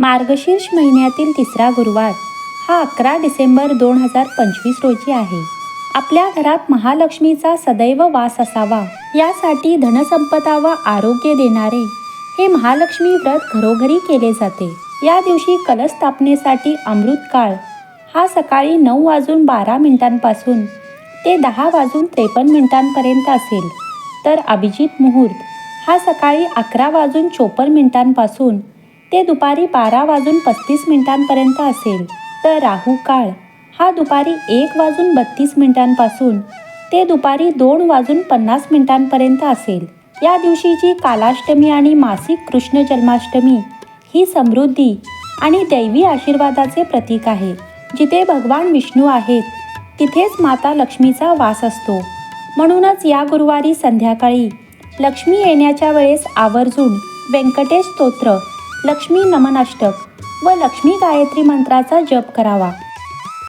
मार्गशीर्ष महिन्यातील तिसरा गुरुवार. हा अकरा डिसेंबर दोन हजार पंचवीस रोजी आहे. आपल्या घरात महालक्ष्मीचा सदैव वास असावा यासाठी धनसंपदा व आरोग्य देणारे हे महालक्ष्मी व्रत घरोघरी केले जाते. या दिवशी कलश स्थापनेसाठी अमृत काळ हा सकाळी नऊ वाजून बारा मिनिटांपासून ते दहा वाजून त्रेपन्न मिनिटांपर्यंत असेल. तर अभिजित मुहूर्त. हा सकाळी अकरा वाजून चोपन्न मिनिटांपासून ते दुपारी बारा वाजून पस्तीस मिनिटांपर्यंत असेल. तर राहू काळ. हा दुपारी एक वाजून बत्तीस मिनिटांपासून. ते दुपारी दोन वाजून पन्नास मिनिटांपर्यंत असेल. या दिवशीची कालाष्टमी आणि मासिक कृष्ण जन्माष्टमी ही समृद्धी आणि दैवी आशीर्वादाचे प्रतीक आहे. जिथे भगवान विष्णू आहेत तिथेच माता लक्ष्मीचा वास असतो. म्हणूनच या गुरुवारी संध्याकाळी लक्ष्मी येण्याच्या वेळेस आवर्जून व्यंकटेश स्तोत्र लक्ष्मी नमनाष्टक व लक्ष्मी गायत्री मंत्राचा जप करावा.